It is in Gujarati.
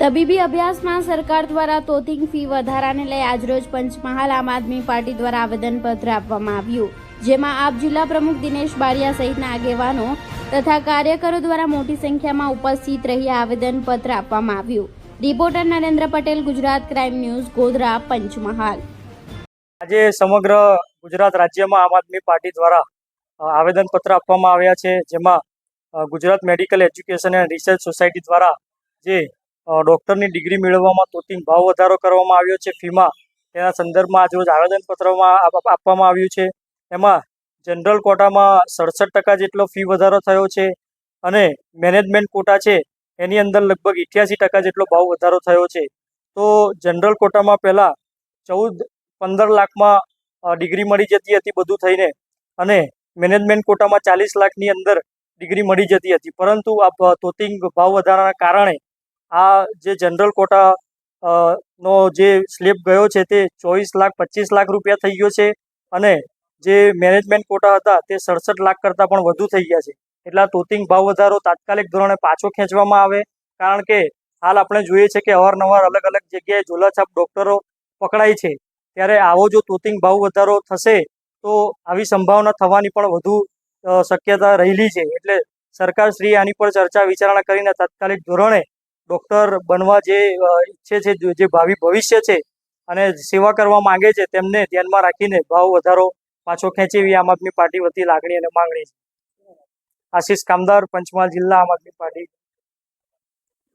તબીબી અભ્યાસમાં સરકાર દ્વારા તોતિંગ ફી વધારાને લઈ આજરોજ પંચમહાલ આમ આદમી પાર્ટી દ્વારા આવેદનપત્ર આપવામાં આવ્યું, જેમાં આપ જિલ્લા પ્રમુખ દિનેશ બારિયા સહિતના આગેવાનો તથા કાર્યકરો દ્વારા મોટી સંખ્યામાં ઉપસ્થિત રહી આવેદનપત્ર આપવામાં આવ્યું. Reporter Narendra Patel, Gujarat crime news, Godhra, Panchmahal. આજે સમગ્ર ગુજરાત રાજ્યમાં આમ આદમી પાર્ટી દ્વારા આવેદનપત્ર આપવામાં આવ્યા છે, જેમાં Gujarat medical education and research society દ્વારા જે ડૉક્ટરની ડિગ્રી મેળવવામાં તોતિંગ ભાવ વધારો કરવામાં આવ્યો છે. ફીમાં તેના સંદર્ભમાં આજરોજ આવેદનપત્રમાં આપવામાં આવ્યું છે. એમાં જનરલ કોટામાં સડસઠ ટકા જેટલો ફી વધારો થયો છે અને મેનેજમેન્ટ કોટા છે એની અંદર લગભગ ઇઠ્યાસી ટકા જેટલો ભાવ વધારો થયો છે. તો જનરલ કોટામાં પહેલાં ચૌદ, પંદર લાખમાં ડિગ્રી મળી જતી હતી બધું થઈને અને મેનેજમેન્ટ કોટામાં ચાલીસ લાખની અંદર ડિગ્રી મળી જતી હતી. પરંતુ આ તોતિંગ ભાવ વધારાના કારણે આ જે જનરલ કોટા નો જે સ્લેબ ગયો છે તે ચોવીસ લાખ પચીસ લાખ રૂપિયા થઈ ગયો છે અને જે મેનેજમેન્ટ કોટા હતા તે સડસઠ લાખ કરતાં પણ વધુ થઈ ગયા છે. એટલે તોતિંગ ભાવ વધારો તાત્કાલિક ધોરણે પાછો ખેંચવામાં આવે. કારણ કે હાલ આપણે જોઈએ છે કે અવારનવાર અલગ અલગ જગ્યાએ ઝોલાછાપ ડોક્ટરો પકડાય છે. ત્યારે આવો જો તોતિંગ ભાવ વધારો થશે તો આવી સંભાવના થવાની પણ વધુ શક્યતા રહેલી છે. એટલે સરકારશ્રીએ આની પર ચર્ચા વિચારણા કરીને તાત્કાલિક ધોરણે ડૉક્ટર બનવા જે ઈચ્છે છે, જે- ભાવિ ભવિષ્ય છે અને સેવા કરવા માંગે છે, તેમને ધ્યાનમાં રાખીને ભાવ વધારો પાછો ખેંચે એવી આમ આદમી પાર્ટી વતી લાગણી અને માંગણી છે. આશીષ કામદાર, પંચમહાલ જિલ્લા આમ આદમી પાર્ટી.